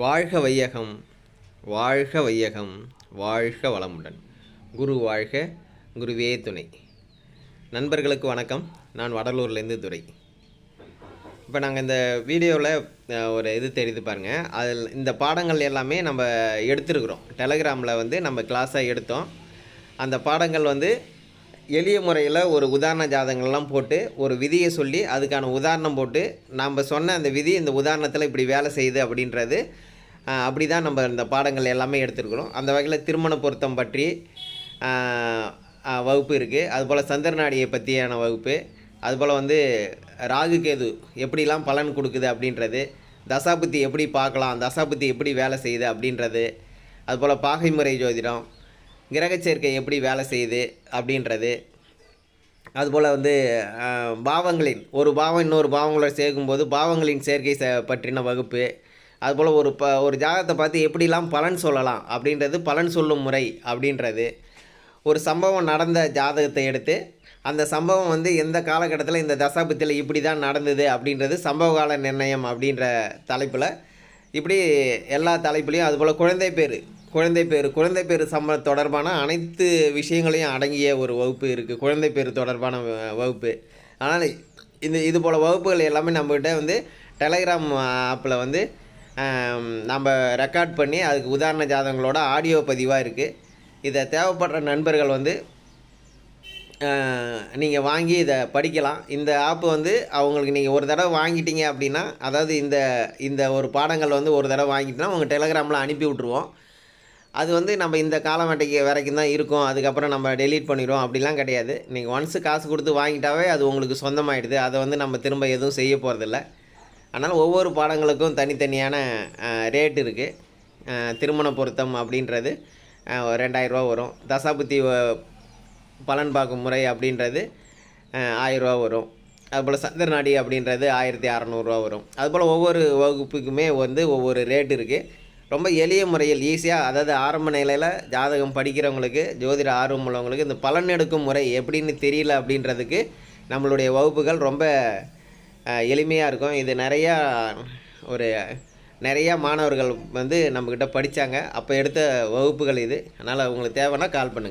வாழ்க வையகம் வாழ்க வையகம் வாழ்க வளமுடன். குரு வாழ்க குருவே துணை. நண்பர்களுக்கு வணக்கம். நான் வடலூர்லேருந்து துறை இப்போ நாங்கள் இந்த வீடியோவில் ஒரு இது தெரியுது பாருங்கள் அதில் இந்த பாடங்கள் எல்லாமே நம்ம எடுத்துருக்குறோம். டெலகிராமில் வந்து நம்ம கிளாஸாக எடுத்தோம். அந்த பாடங்கள் வந்து எளிய முறையில் ஒரு உதாரண ஜாதகங்கள்லாம் போட்டு ஒரு விதியை சொல்லி அதுக்கான உதாரணம் போட்டு நாம் சொன்ன அந்த விதி இந்த உதாரணத்தில் இப்படி வேலை செய்யுது அப்படின்றது அப்படி தான் நம்ம இந்த பாடங்கள் எல்லாமே எடுத்துருக்குறோம். அந்த வகையில் திருமண பொருத்தம் பற்றி வகுப்பு இருக்குது அதுபோல் சந்திரநாடியை பற்றியான வகுப்பு. அதுபோல் வந்து ராகு கேது எப்படிலாம் பலன் கொடுக்குது அப்படின்றது தசாபுத்தி எப்படி பார்க்கலாம் தசாபுத்தி எப்படி வேலை செய்யுது அப்படின்றது அதுபோல் பாகைமுறை ஜோதிடம் கிரகச் சேர்க்கை எப்படி வேலை செய்யுது அப்படின்றது. அதுபோல் வந்து பாவங்களின் ஒரு பாவம் இன்னொரு பாவங்களோட சேர்க்கும்போது பாவங்களின் சேர்க்கை ச பற்றின வகுப்பு. அதுபோல் ஒரு ப ஒரு ஜாதகத்தை பார்த்து எப்படிலாம் பலன் சொல்லலாம் அப்படின்றது பலன் சொல்லும் முறை அப்படின்றது. ஒரு சம்பவம் நடந்த ஜாதகத்தை எடுத்து அந்த சம்பவம் வந்து எந்த காலகட்டத்தில் இந்த தசாபத்தில் இப்படி தான் நடந்தது அப்படின்றது சம்பவ கால நிர்ணயம் அப்படின்ற தலைப்பில் இப்படி எல்லா தலைப்புலேயும் அதுபோல் குழந்தை பேர் குழந்தை பேர் குழந்தை பேர் சம்ம தொடர்பான அனைத்து விஷயங்களையும் அடங்கிய ஒரு வகுப்பு இருக்குது குழந்தை பேர் தொடர்பான வ- வகுப்பு. ஆனால் இந்த இது போல் வகுப்புகள் எல்லாமே நம்மக்கிட்ட வந்து டெலகிராம் ஆப்பில் வந்து நம்ம ரெக்கார்ட் பண்ணி அதுக்கு உதாரண ஜாதகங்களோட ஆடியோ பதிவாக இருக்குது இதை தேவைப்படுற நண்பர்கள் வந்து நீங்கள் வாங்கி இதை படிக்கலாம். இந்த ஆப்பு வந்து அவங்களுக்கு நீங்கள் ஒரு தடவை வாங்கிட்டீங்க அப்படின்னா அதாவது இந்த இந்த ஒரு பாடங்கள் வந்து ஒரு தடவை வாங்கிட்டோன்னா உங்கள் டெலகிராமில் அனுப்பி விட்ருவோம் அது வந்து நம்ம இந்த காலகட்டைக்கு வரைக்கும் தான் இருக்கும். அதுக்கப்புறம் நம்ம டெலீட் பண்ணிடுவோம் அப்படிலாம் கிடையாது. நீங்கள் ஒன்ஸு காசு கொடுத்து வாங்கிட்டாவே அது உங்களுக்கு சொந்தமாயிடுது. அதை வந்து நம்ம திரும்ப எதுவும் செய்ய போகிறதில்ல அதனால் ஒவ்வொரு பாடங்களுக்கும் தனித்தனியான ரேட் இருக்குது திருமண பொருத்தம் அப்படின்றது ரெண்டாயிரரூவா வரும். தசாபுத்தி பலன் பார்க்கும் முறை அப்படின்றது ஆயிரரூவா வரும். அதுபோல் சந்திரநாடி அப்படின்றது ஆயிரத்தி அறநூறுரூவா வரும். அதுபோல் ஒவ்வொரு வகுப்புக்குமே வந்து ஒவ்வொரு ரேட் இருக்குது ரொம்ப எளிய முறையில் ஈஸியாக அதாவது ஆரம்ப நிலையில் ஜாதகம் படிக்கிறவங்களுக்கு ஜோதிட ஆர்வம் உள்ளவங்களுக்கு இந்த பலன் எடுக்கும் முறை எப்படின்னு தெரியல அப்படின்றதுக்கு நம்மளுடைய வகுப்புகள் ரொம்ப எளிமையாக இருக்கும். இது நிறையா ஒரு நிறையா மாணவர்கள் வந்து நம்மக்கிட்ட படித்தாங்க அப்போ எடுத்த வகுப்புகள் இது. அதனால் உங்களுக்கு தேவைன்னா கால் பண்ணுங்கள்